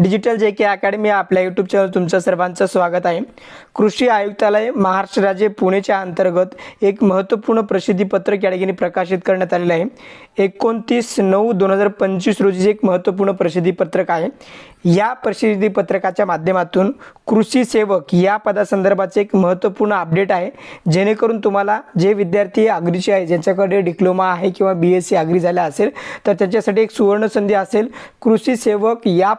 Digital J K academy आपल्या YouTube channel तुमचं सर्वांचं स्वागत आहे. कृषी आयुक्तालय महाराष्ट्र राज्य पुणेच्या अंतर्गत एक महत्त्वपूर्ण प्रसिद्धीपत्रक या ठिकाणी प्रकाशित करण्यात आलेलं आहे. एकोणतीस नऊ दोन हजार पंचवीस रोजी एक महत्त्वपूर्ण प्रसिद्धीपत्रक आहे या प्रसिद्धीपत्रकाच्या माध्यमातून कृषी सेवक या पदासंदर्भाचे एक महत्त्वपूर्ण अपडेट आहे. जेणेकरून तुम्हाला जे विद्यार्थी आग्रीचे आहे ज्यांच्याकडे डिप्लोमा आहे किंवा बी एस सी आग्री झाला असेल तर त्याच्यासाठी एक सुवर्ण संधी असेल. कृषी सेवक या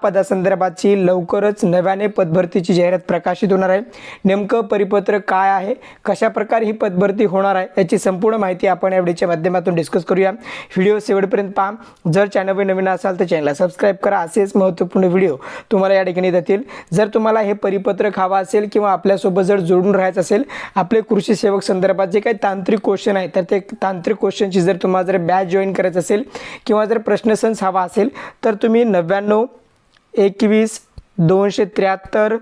संदर्भाची लवकरच नव्याने पदभरतीची जाहिरात प्रकाशित होणार आहे. नेमकं परिपत्रक काय आहे? कशा प्रकारे ही पदभरती होणार आहे? याची संपूर्ण माहिती आपण या व्हिडिओच्या माध्यमातून डिस्कस करूया. व्हिडिओ शेवटपर्यंत पहा. जर चॅनलवर नवीन असाल तर चॅनलला सबस्क्राईब करा. असेच महत्त्वपूर्ण व्हिडिओ तुम्हाला या ठिकाणी जातील. जर तुम्हाला हे परिपत्रक हवा असेल किंवा आपल्यासोबत जर जोडून राहायचं असेल आपले कृषी सेवक संदर्भात जे काही तांत्रिक क्वेश्चन आहे तर ते तांत्रिक क्वेश्चनची जर तुम्हाला जर बॅच जॉईन करायचं असेल किंवा जर प्रश्नसंच हवा असेल तर तुम्ही नव्याण्णव एकवीस दोनशे त्र्याहत्तर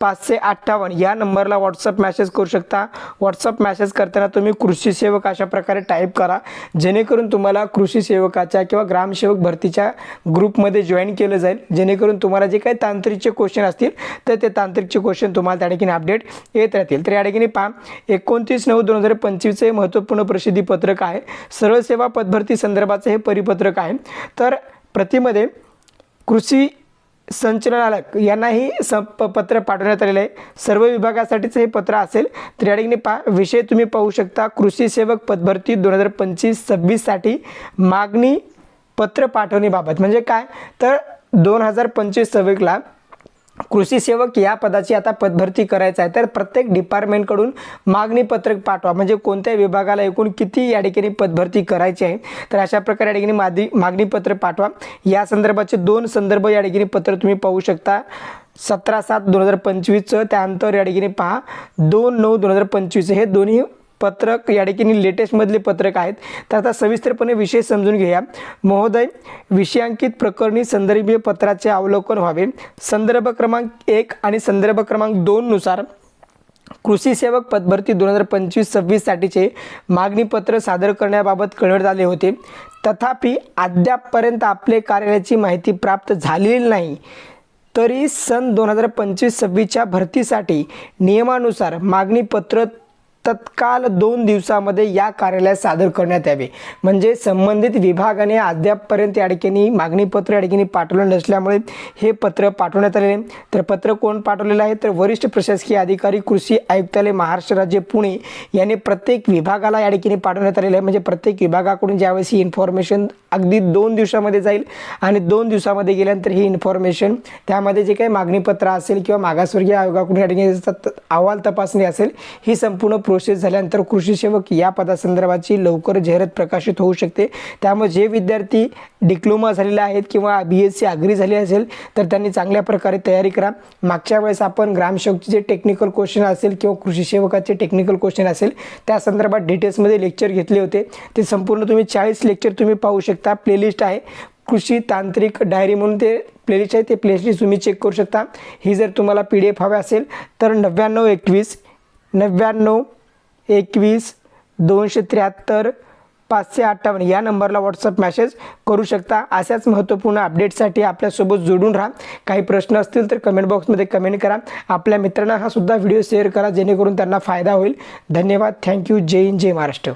पाचशे अठ्ठावन्न. या नंबरला व्हॉट्सअप मॅसेज करू शकता. व्हॉट्सअप मॅसेज करताना तुम्ही कृषी सेवक अशा प्रकारे टाईप करा. जेणेकरून तुम्हाला कृषी सेवकाच्या किंवा ग्रामसेवक भरतीच्या ग्रुपमध्ये जॉईन केलं जाईल. जेणेकरून तुम्हाला जे काही तांत्रिकचे क्वेश्चन असतील तर ते तांत्रिकचे क्वेश्चन तुम्हाला त्या ठिकाणी अपडेट येत राहतील. तर या ठिकाणी पहा एकोणतीस नऊ दोन हजार पंचवीसचं हे महत्त्वपूर्ण प्रसिद्धी पत्रक आहे. सरळ सेवा पदभरती संदर्भाचं हे परिपत्रक आहे. तर प्रतिमध्ये कृषी संचलनालय यांनाही संप पत्र पाठवण्यात आलेलं आहे. सर्व विभागासाठीच हे पत्र असेल. तर पा विषय तुम्ही पाहू शकता. कृषी सेवक पदभरती दोन हजार पंचवीस सव्वीससाठी मागणी पत्र पाठवण्याबाबत म्हणजे काय? तर दोन हजार पंचवीस सव्वीसला कृषी सेवक या पदाची आता पदभरती करायचं आहे. तर प्रत्येक डिपार्टमेंटकडून मागणी पत्रक पाठवा. म्हणजे कोणत्या विभागाला एकूण किती या ठिकाणी पदभरती करायची आहे? तर अशा प्रकारे या ठिकाणी मादी मागणी पत्र पाठवा. या संदर्भाचे दोन संदर्भ या ठिकाणी पत्र तुम्ही पाहू शकता. सतरा सात दोन हजार पंचवीसचं त्यानंतर या ठिकाणी पहा. दोन नऊ दोन हजार पंचवीस हे दोन्ही पत्रक या ठिकाणी लेटेस्टमधले पत्रक आहेत. तर आता सविस्तरपणे विषय समजून घेऊया. महोदय विषयांकित प्रकरणी संदर्भीय पत्राचे अवलोकन व्हावे. संदर्भ क्रमांक एक आणि संदर्भ क्रमांक दोननुसार कृषी सेवक पदभरती दोन हजार पंचवीस सव्वीससाठीचे मागणीपत्र सादर करण्याबाबत कळवण्यात आले होते. तथापि अद्यापपर्यंत आपले कार्यालयाची माहिती प्राप्त झालेली नाही. तरी सन दोन हजार पंचवीस सव्वीसच्या भरतीसाठी नियमानुसार मागणीपत्र तत्काल दोन दिवसामध्ये या कार्यालयात सादर करण्यात यावे. म्हणजे संबंधित विभागाने अद्यापपर्यंत या ठिकाणी मागणीपत्र या ठिकाणी पाठवलं नसल्यामुळे हे पत्र पाठवण्यात आलेले आहे. तर पत्र कोण पाठवलेलं आहे? तर वरिष्ठ प्रशासकीय अधिकारी कृषी आयुक्तालय महाराष्ट्र राज्य पुणे यांनी प्रत्येक विभागाला या ठिकाणी पाठवण्यात आलेलं आहे. म्हणजे प्रत्येक विभागाकडून ज्यावेळेस ही इन्फॉर्मेशन अगदी दोन दिवसामध्ये जाईल आणि दोन दिवसामध्ये गेल्यानंतर ही इन्फॉर्मेशन त्यामध्ये जे काही मागणीपत्र असेल किंवा मागासवर्गीय आयोगाकडून या ठिकाणी अहवाल तपासणी असेल ही संपूर्ण प्रोसेस झाल्यानंतर कृषी सेवक या पदासंदर्भाची लवकर जाहिरात प्रकाशित होऊ शकते. त्यामुळे जे विद्यार्थी डिप्लोमा झालेले आहेत किंवा बी एस सी आग्री झाली असेल तर त्यांनी चांगल्या प्रकारे तयारी करा. मागच्या वेळेस आपण ग्रामसेवकचे जे टेक्निकल क्वेश्चन असेल किंवा कृषी सेवकाचे टेक्निकल क्वेश्चन असेल त्या संदर्भात डिटेल्समध्ये लेक्चर घेतले होते. ते संपूर्ण तुम्ही चाळीस लेक्चर तुम्ही पाहू शकता. प्लेलिस्ट आहे. कृषी तांत्रिक डायरी म्हणून ते प्लेलिस्ट आहे. ते प्लेलिस्ट तुम्ही चेक करू शकता. ही जर तुम्हाला पी डी एफ हवी असेल तर नव्याण्णव एकवीस नव्याण्णव एकवीस दोनशे त्र्याहत्तर पाचशे अठ्ठावन्न या नंबरला व्हॉट्सअप मॅसेज करू शकता. अशाच महत्त्वपूर्ण अपडेटसाठी आपल्यासोबत जोडून राहा. काही प्रश्न असतील तर कमेंट बॉक्समध्ये कमेंट करा. आपल्या मित्रांना हा सुद्धा व्हिडिओ शेअर करा जेणेकरून त्यांना फायदा होईल. धन्यवाद. थँक्यू जय हिंद जय महाराष्ट्र.